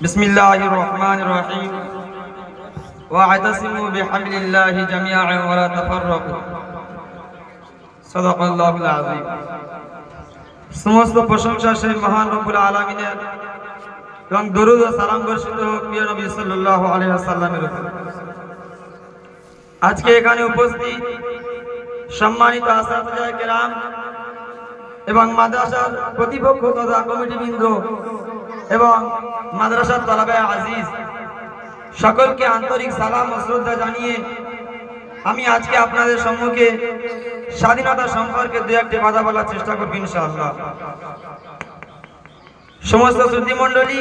بسم الله الرحمن الرحيم واعتصموا بحبل الله جميعا ولا تفرقوا صدق الله العظيم সমস্ত প্রশংসা সেই মহান রব্বুল আলামিনের এবং দরুদ ও সালাম বর্ষিত হোক প্রিয় নবী সাল্লাল্লাহু আলাইহি ওয়াসাল্লামের উপর আজকে এখানে উপস্থিত সম্মানিত আসাদুজায়ে কেরাম এবং মাদ্রাসার প্রতিপক্ষ তথা কমিটিবৃন্দ এবং মাদ্রাসার তলাবে আজিজ। সকলকে আন্তরিক সালাম ও শ্রদ্ধা জানিয়ে আমি আজকে আপনাদের সম্মুখে স্বাধীনতা সম্পর্কে দু একটি কথা বলার চেষ্টা করব ইনশাআল্লাহ। সমস্ত শ্রুতিমণ্ডলী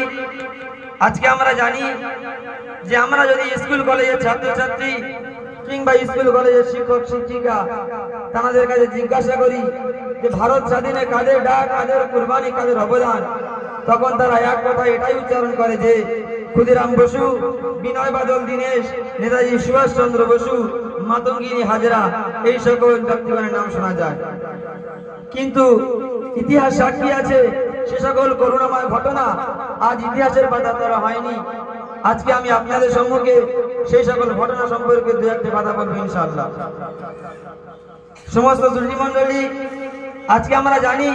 আজকে আমরা জানি যে আমরা যদি স্কুল কলেজের ছাত্রছাত্রী কিংবা স্কুল কলেজের শিক্ষক, শিক্ষিকা তাদের কাছে জিজ্ঞাসা করি যে ভারত স্বাধীনে কাদের ডাক কাদের কুরবানি কাদের অবদান, তখন তারা এক কথা এটাই উচ্চারণ করে যে, ক্ষুদিরাম বসু, বিনয় বাদল, দীনেশ, নেতাজি সুভাষ চন্দ্র বসু, মাতঙ্গিনী হাজরা, এই সকল ব্যক্তিগণের নাম শোনা যায়। কিন্তু ইতিহাস সাক্ষী আছে, সে সকল করুণাময় ঘটনা আজ ইতিহাসের পাতা তারা হয়নি। আজকে আমি আপনাদের সম্মুখে সেই সকল ঘটনা সম্পর্কে দু একটি কথা বলব ইনশাআল্লাহ। সমস্ত শ্রুতি মন্ডলী আজকে আমরা জানি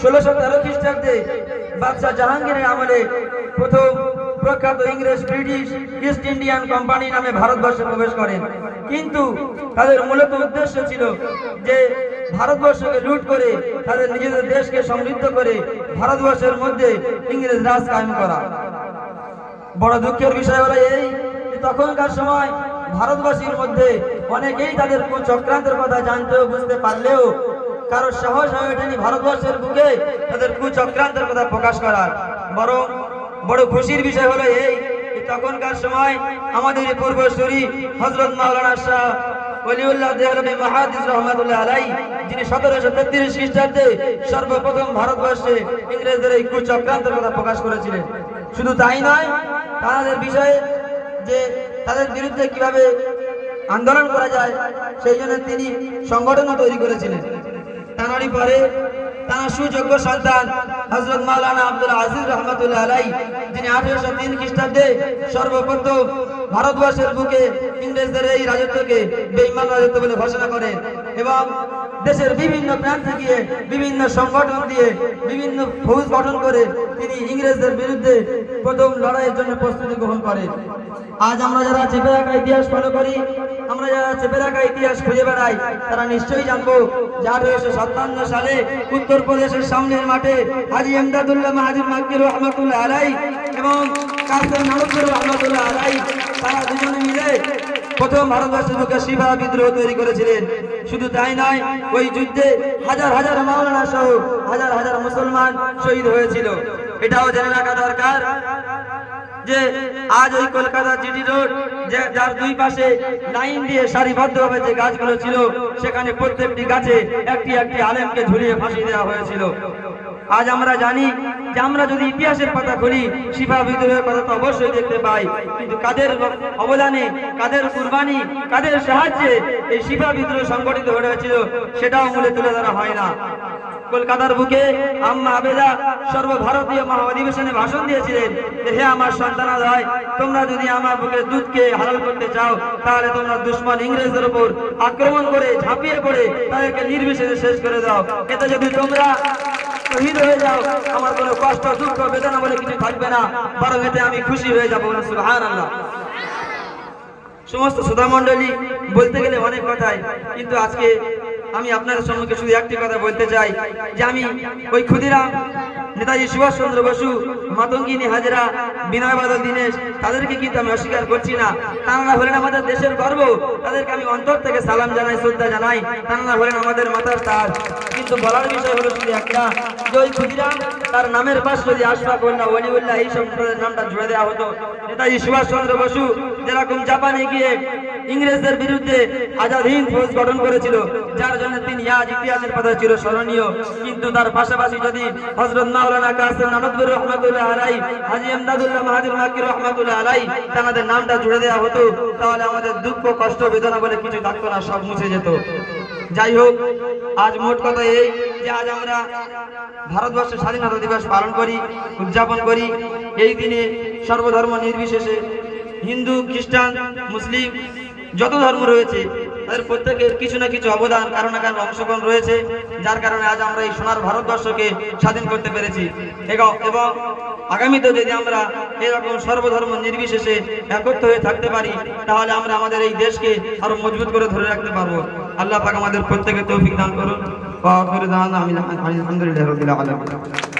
ষোলোশো তেরো খ্রিস্টাব্দে বাদশাহ জাহাঙ্গীরের আমলে প্রথম প্রখ্যাত ইংরেজ ব্রিটিশ ইস্ট ইন্ডিয়ান কোম্পানি নামে ভারতবর্ষে প্রবেশ করেন। কিন্তু তাদের মূলত উদ্দেশ্য ছিল যে ভারতবর্ষকে লুট করে তাদের নিজেদের দেশকে সমৃদ্ধ করে ভারতবর্ষের মধ্যে ইংরেজ রাজ কায়েম করা। বড় দুঃখের বিষয় হলো এই তখনকার সময় ভারতবাসীর মধ্যে অনেকেই তাদের চক্রান্তের কথা জানতেও বুঝতে পারলেও কারও সাহস হয়ে ওঠেনি ভারতবর্ষের বুকে, তাদের কুচক্রান্তের কথা প্রকাশ করার। বরং বড় খুশির বিষয় হলো এই তখনকার সময় আমাদের পূর্বসূরি হজরত মাওলানা শাহ যিনি সতেরোশো খ্রিস্টাব্দে সর্বপ্রথম ভারতবর্ষে প্রকাশ করেছিলেন। শুধু তাই নয়, তাদের বিষয়ে যে তাদের বিরুদ্ধে কীভাবে আন্দোলন করা যায়, সেই জন্য তিনি সংগঠনও তৈরি করেছিলেন। তারই পরে তার সুযোগ্য সন্তান হজরত মাওলানা আব্দুল আজিজ রহমতুল্লাহ আলাই যিনি আঠেরোশো তিন খ্রিস্টাব্দে সর্বপ্রথম ভারতবর্ষের বুকে ইংরেজদের এই রাজত্বকে বেইমান রাজত্ব বলে ঘোষণা করেন এবং দেশের বিভিন্ন প্রান্তে গিয়ে বিভিন্ন সংগঠন দিয়ে বিভিন্ন ফৌজ গঠন করে তিনি ইংরেজদের বিরুদ্ধে প্রথম লড়াইয়ের জন্য প্রস্তুতি গ্রহণ করেন। আজ আমরা যারা চেপে রাখা ইতিহাস ফলো করি, আমরা যারা চেপে রাখা ইতিহাস খুঁজে বেড়াই, তারা নিশ্চয়ই জানব যে আঠারোশো সাতান্ন সালে উত্তরপ্রদেশের সামনের মাঠে হাজি এমদাদুল্লাহ মাহাজির মাকির রহমতুল্লাহ আলাই এবং কাসেম নানকুর রহমতুল্লাহ আলাই তারা দুজনে মিলে প্রথম ভারতবর্ষের বুকে শিবা বিদ্রোহ তৈরি করেছিলেন। শুধু তাই নয়, ওই যুদ্ধে হাজার হাজার মাওলানা সহ হাজার হাজার মুসলমান শহীদ হয়েছিল। এটাও জেনে রাখা দরকার যে আজ ওই কলকাতা জিটি রোড, যে যার দুই পাশে লাইন দিয়ে সারিবদ্ধভাবে যে গাছগুলো ছিল, সেখানে প্রত্যেকটি গাছে একটি একটি আলেমকে ঝুলিয়ে ফাঁসি দেওয়া হয়েছিল। আজ আমরা জানি যে আমরা যদি ইতিহাসের পাতা খুলি, শিফা বিদ্রোহের কথা তো অবশ্যই দেখতে পাই। কিন্তু কাদের অবদানে, কাদের কুরবানি, কাদের সাহায্যে এই শিফা বিদ্রোহ সংগঠিত হয়েছিল সেটাও মূলে তুলে ধরা হয় না। কলকাতার বুকে আম্মা আবেদা সর্বভারতীয় মহা অধিবেশনে ভাষণ দিয়েছিলেন যে, হে আমার সন্তানাদয় তোমরা যদি আমার বুকে দুধকে হালাল করতে চাও, তাহলে তোমরা দুশ্মন ইংরেজদের উপর আক্রমণ করে, ঝাঁপিয়ে পড়ে তাদেরকে নির্বিশেষে শেষ করে দাও। এতে যদি তোমরা শহীদ হয়ে যাও। আমার কোনো কষ্ট, দুঃখ, বেদনা বলে কিছু থাকবে না। বরং এতে আমি খুশি হয়ে যাব সুবহানাল্লাহ। সমস্ত সুধা মন্ডলী বলতে গেলে অনেক কথাই। কিন্তু আজকে আমি আপনার সম্মুখে শুধু একটি কথা বলতে চাই, যে আমি ওই ক্ষুদিরাম নেতাজি সুভাষ চন্দ্র বসু, মাতঙ্গিনী হাজরা বিনয় বাদল দীনেশ, তাদেরকে কিন্তু আমি অস্বীকার করছি না। তারা হলেন আমাদের দেশের গর্ব। তাদেরকে আমি অন্তর থেকে সালাম জানাই, শ্রদ্ধা জানাই। তারা হলেন আমাদের মাতার তার কিন্তু বলার বিষয় হলো শুধু একটা যে ওই ক্ষুদিরাম, তার নামের পাশ যদি আশফাক উল্লাহ ওলিউল্লাহ এই তাদের নামটা জুড়ে দেওয়া হতো। নেতাজি সুভাষ চন্দ্র বসু যেরকম জাপানে গিয়ে ইংরেজদের বিরুদ্ধে আজাদ হিন্দ ফৌজ গঠন করেছিল, যার জন্য তিনি আজ ইতিহাসের কথা ছিল স্মরণীয় কিন্তু তার পাশাপাশি যদি হজরত মাওলানা কাসেম রহমাতুল্লাহ আলাই হাজি মাকির রহমাতুল্লাহ আলাই তাদের নামটা জুড়ে দেওয়া হতো, তাহলে আমাদের দুঃখ, কষ্ট, বেদনা বলে কিছু থাকতো না, সব মুছে যেত। যাই হোক, আজ মোট কথা এই যে আজ আমরা ভারতবর্ষের স্বাধীনতা দিবস পালন করি, উদযাপন করি, এই দিনে সর্বধর্ম নির্বিশেষে হিন্দু, খ্রিস্টান, মুসলিম, যত ধর্ম রয়েছে তাদের প্রত্যেকের কিছু না কিছু অবদান, কারও না কারও অংশগ্রহণ রয়েছে। যার কারণে আজ আমরা এই সোনার ভারতবর্ষকে স্বাধীন করতে পেরেছি। এবং আগামীতে যদি আমরা এরকম সর্বধর্ম নির্বিশেষে একত্র হয়ে থাকতে পারি, তাহলে আমরা আমাদের এই দেশকে আরও মজবুত করে ধরে রাখতে পারব। আল্লাহ পাক আমাদের প্রত্যেকে তৌফিক দান করুন। আলহামদুলিল্লাহি